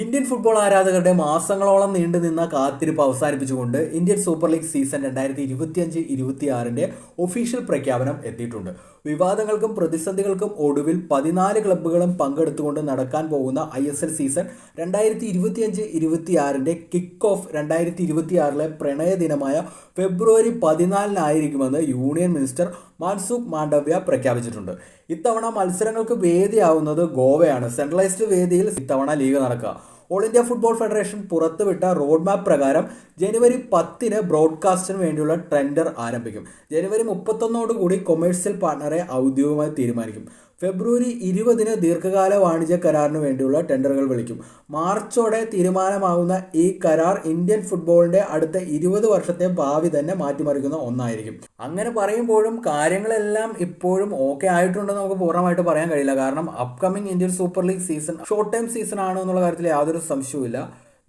Indian football ആരാധകരുടെ മാസങ്ങളോളം നീണ്ടുനിന്ന കാത്തിരിപ്പ് അവസാനിപ്പിച്ചുകൊണ്ട് ഇന്ത്യൻ സൂപ്പർ ലീഗ് സീസൺ രണ്ടായിരത്തി ഇരുപത്തിയഞ്ച് ഇരുപത്തിയാറിന്റെ ഒഫീഷ്യൽ പ്രഖ്യാപനം എത്തിയിട്ടുണ്ട്. വിവാദങ്ങൾക്കും പ്രതിസന്ധികൾക്കും ഒടുവിൽ പതിനാല് ക്ലബ്ബുകളും പങ്കെടുത്തുകൊണ്ട് നടക്കാൻ പോകുന്ന ഐ എസ് എൽ സീസൺ രണ്ടായിരത്തി ഇരുപത്തിയഞ്ച് ഇരുപത്തിയാറിന്റെ കിക്ക് ഓഫ് രണ്ടായിരത്തി ഇരുപത്തിയാറിലെ പ്രണയ ദിനമായ ഫെബ്രുവരി പതിനാലിനായിരിക്കുമെന്ന് യൂണിയൻ മിനിസ്റ്റർ മാൻസുഖ് മാണ്ഡവ്യ പ്രഖ്യാപിച്ചിട്ടുണ്ട്. ഇത്തവണ മത്സരങ്ങൾക്ക് വേദിയാവുന്നത് ഗോവയാണ്. സെൻട്രലൈസ്ഡ് വേദിയിൽ ഇത്തവണ ലീഗ് നടക്കുക. ഓൾ ഇന്ത്യ ഫുട്ബോൾ ഫെഡറേഷൻ പുറത്തുവിട്ട റോഡ് മാപ്പ് പ്രകാരം ജനുവരി പത്തിന് ബ്രോഡ്കാസ്റ്റിന് വേണ്ടിയുള്ള ടെൻഡർ ആരംഭിക്കും. ജനുവരി മുപ്പത്തൊന്നോടുകൂടി കൊമേഴ്സ്യൽ പാർട്ണറെ ഔദ്യോഗികമായി തീരുമാനിക്കും. ഫെബ്രുവരി ഇരുപതിന് ദീർഘകാല വാണിജ്യ കരാറിന് വേണ്ടിയുള്ള ടെൻഡറുകൾ വിളിക്കും. മാർച്ചോടെ തീരുമാനമാകുന്ന ഈ കരാർ ഇന്ത്യൻ ഫുട്ബോളിന്റെ അടുത്ത ഇരുപത് വർഷത്തെ ഭാവി തന്നെ മാറ്റിമറിക്കുന്ന ഒന്നായിരിക്കും. അങ്ങനെ പറയുമ്പോഴും കാര്യങ്ങളെല്ലാം ഇപ്പോഴും ഓക്കെ ആയിട്ടുണ്ടെന്ന് നമുക്ക് പൂർണമായിട്ട് പറയാൻ കഴിയില്ല. കാരണം upcoming Indian super league season short time season ആണ് എന്നുള്ള കാര്യത്തിൽ യാതൊരു സംശയവുമില്ല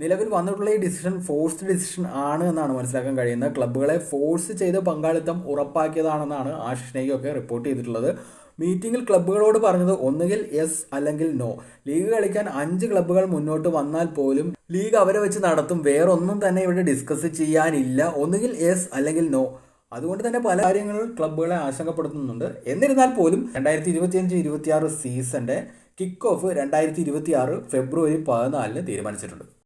നിലവിൽ വന്നിട്ടുള്ള ഈ ഡിസിഷൻ ഫോഴ്സ്ഡ് ഡിസിഷൻ ആണ് എന്നാണ് മനസ്സിലാക്കാൻ കഴിയുന്നത്. ക്ലബ്ബുകളെ ഫോഴ്സ് ചെയ്ത് പങ്കാളിത്തം ഉറപ്പാക്കിയതാണെന്നാണ് ആശിഷ് നെയ്യൊക്കെ റിപ്പോർട്ട് ചെയ്തിട്ടുള്ളത്. മീറ്റിംഗിൽ ക്ലബ്ബുകളോട് പറഞ്ഞത് ഒന്നുകിൽ യെസ് അല്ലെങ്കിൽ നോ. ലീഗ് കളിക്കാൻ അഞ്ച് ക്ലബ്ബുകൾ മുന്നോട്ട് വന്നാൽ പോലും ലീഗ് അവരെ വെച്ച് നടത്തും. വേറൊന്നും തന്നെ ഇവിടെ ഡിസ്കസ് ചെയ്യാനില്ല. ഒന്നുകിൽ യെസ് അല്ലെങ്കിൽ നോ. അതുകൊണ്ട് തന്നെ പല കാര്യങ്ങളും ക്ലബ്ബുകളെ ആശങ്കപ്പെടുത്തുന്നുണ്ട്. എന്നിരുന്നാൽ പോലും രണ്ടായിരത്തി ഇരുപത്തിയഞ്ച് ഇരുപത്തിയാറ് സീസന്റെ കിക്ക് ഓഫ് രണ്ടായിരത്തി ഇരുപത്തിയാറ് ഫെബ്രുവരി പതിനാലിന് തീരുമാനിച്ചിട്ടുണ്ട്.